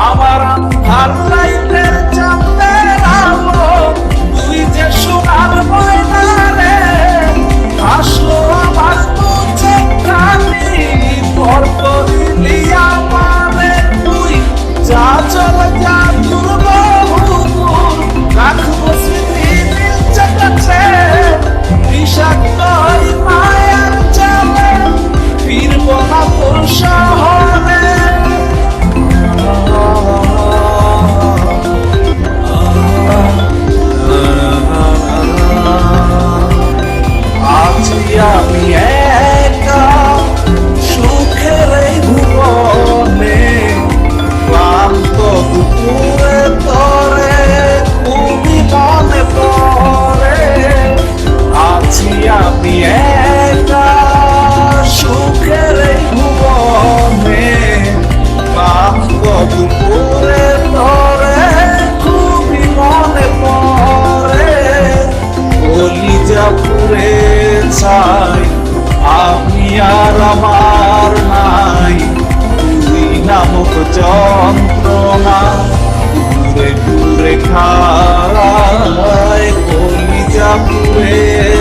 আমার লাইটের চাঁদের তুই যে সোনার ময়না রে আসলো আমার তুঝে কানি পর করিলি বিষাক্ত পুরে আমি আর আমার নাই। তুই নামক যন্ত্রণা দূরে দূরে খায় কলিজা পুরে